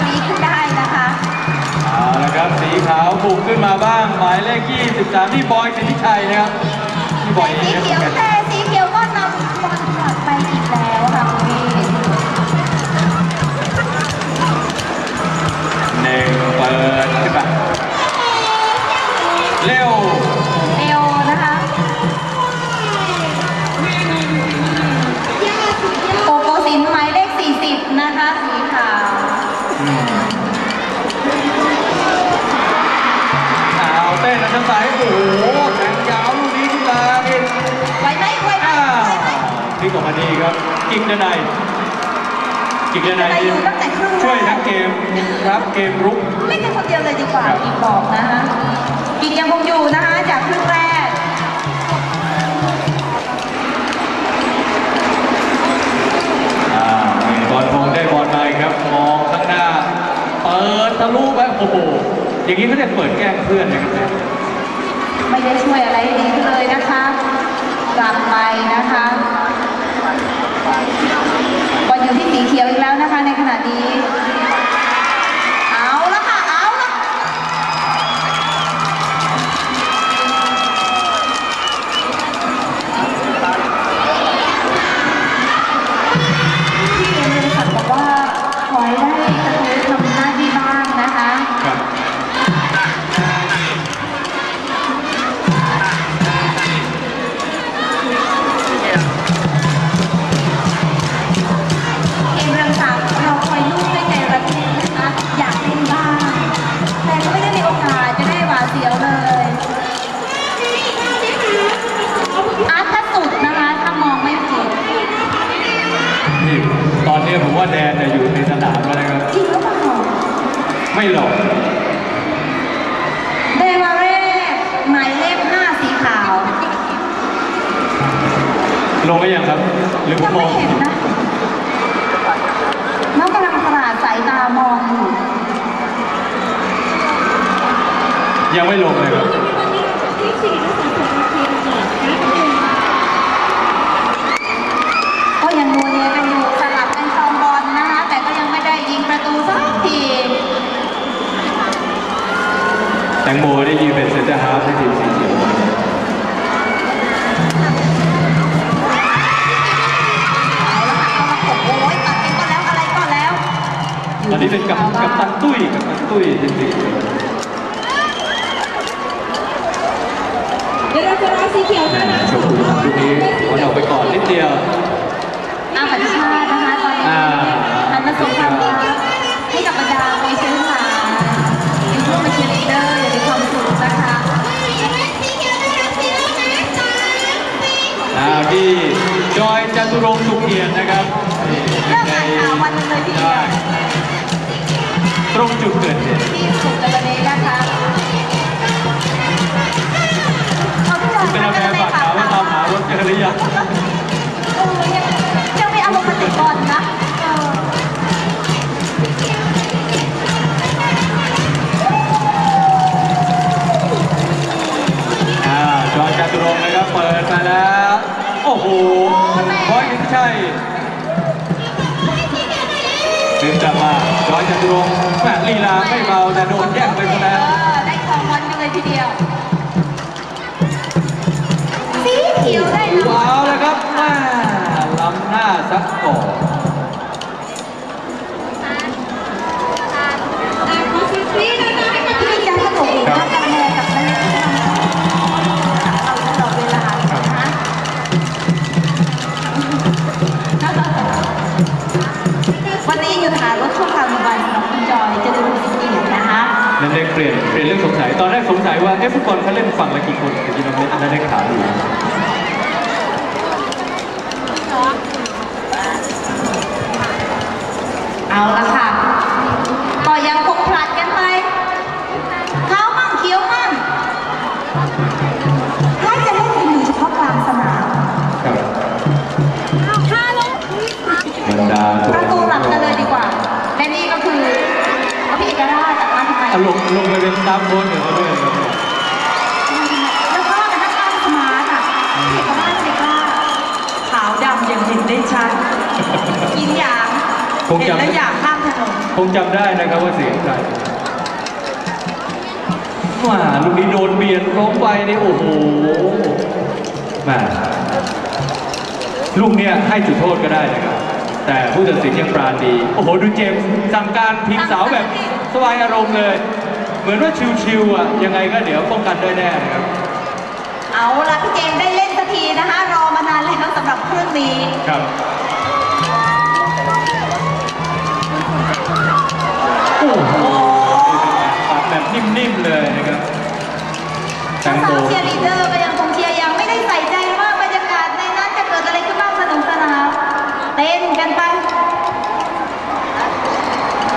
กรี๊ดขึ้นได้นะคะเอาละครับสีขาวบุกขึ้นมาบ้าง หมายเลข 23ที่บอยสิทธิชัยนะครับที่บอยสีเอฟเขียวแต่สีเขียวก็นำบอลกลับไปอีกแล้ว พลิกออกมาดีครับกิ๊กด้านในกิ๊กด้านในอะไรอยู่ตั้งแต่ครึ่งแรกช่วยทั้งเกมรับเกมรุกเล่นกันคนเดียวเลยดีกว่าครับอีกบอกนะคะอีกยังคงอยู่นะคะจากครึ่งแรกอ่านี่บอลคงได้บอลมาอีกครับมองข้างหน้าเปิดทะลุไปโอ้โหอย่างนี้เขาจะเปิดแกล้งเพื่อนนะครับเนี่ยไม่ได้ช่วยอะไรดีขึ้นเลยนะคะกลับไป นนี้ผมว่าแดนเนี่ยอยู่ในสนามแล้วนะครับ จริงหรือเปล่าไม่หลอกเดวาเร่หมายเลขห้าสีขาวลงไปยังครับ หรือผยัมงมไม่องเห็นนะน้องกำลังประหลาดสายตามองอยู่ยังไม่ลงเลยครับ ตันตุ้ยทีมสีเขียวเดี๋ยวเราจะรอสีเขียวแหนะม่คะโชว์ลูกลูกนี้บอลออกไปก่อนนิดเดียวอาปัญชาตินะคะตอนนี้อ่าหันมาส่งความรักให้กับบรรดาคอยเชียร์ทั้งหลายอยู่ร่วมเป็นเชียร์ลีดเดอร์อย่างมีความสุขนะคะอ่าที่จอยจตุรงค์สุขเอียนนะครับนี่เริ่มงานข่าววันหนึงเลยทีเดียวต รงจุดเกิดเหตุที่สุดในวันนี้นะคะเอาทุกอย่างเป็นอาแม่ฝากถามว่าตามหารถเจอหรือยังเออยังยังไม่เอาลงมาติดบอลนะเอออ่าจอยจตุรงค์นะครับ เปิดมาแล้ว โอ้โหบอยอินชัย ดึงกลับมาจอยจันทรงแหม่ลีลาไม่เบาแต่โดนแย่งไปคะแนเอนได้ของมันกันเลยทีเดียวสีเขียวได้แล้วว้าวแล้วครับแม่ล้ำหน้าซักก่อน นั่นเด็กเปลี่ยนเปลี่ยนเรื่องสงสัย ตอนแรกสงสัยว่าเอ๊ะฟุตบอลเขาเล่นฝั่งละกี่คนแต่จริงๆนั่นเด็กถามอยู่เอาละค่ะก็ยังคงพลัด งไปเป็นตามโค้ชเดี๋ยวเขาด้วยครับแล้วก็นักกล้ามสมาร์ทอะพี่เอกราชเอกราชขาวดำยังเห็นได้ชัด กินอย่างคงเห็นจำแล้วอยากข้ามถนนคงจำได้นะครับว่าเสียงใครมาลูกนี้โดนเบียดล้มไปนี่โอ้โหมาลูกเนี้ยให้จุดโทษก็ได้นะครับ แต่ผู้ตัดสินยังปราณีโอ้โห ดูเจมส์สั่งการทีมสาวแบบสบายอารมณ์เลย เหมือนว่าชิวๆอะยังไงก็เดี๋ยวป้องกันได้แน่นะครับ เอาละพี่เจมส์ได้เล่นสักทีนะคะ รอมานานแล้วสำหรับเครื่องนี้ ครับโอ้โหปัดแบบนิ่มๆเลยนะครับแตงโมสาวเชียร์ลีดเดอร์ก็ยัง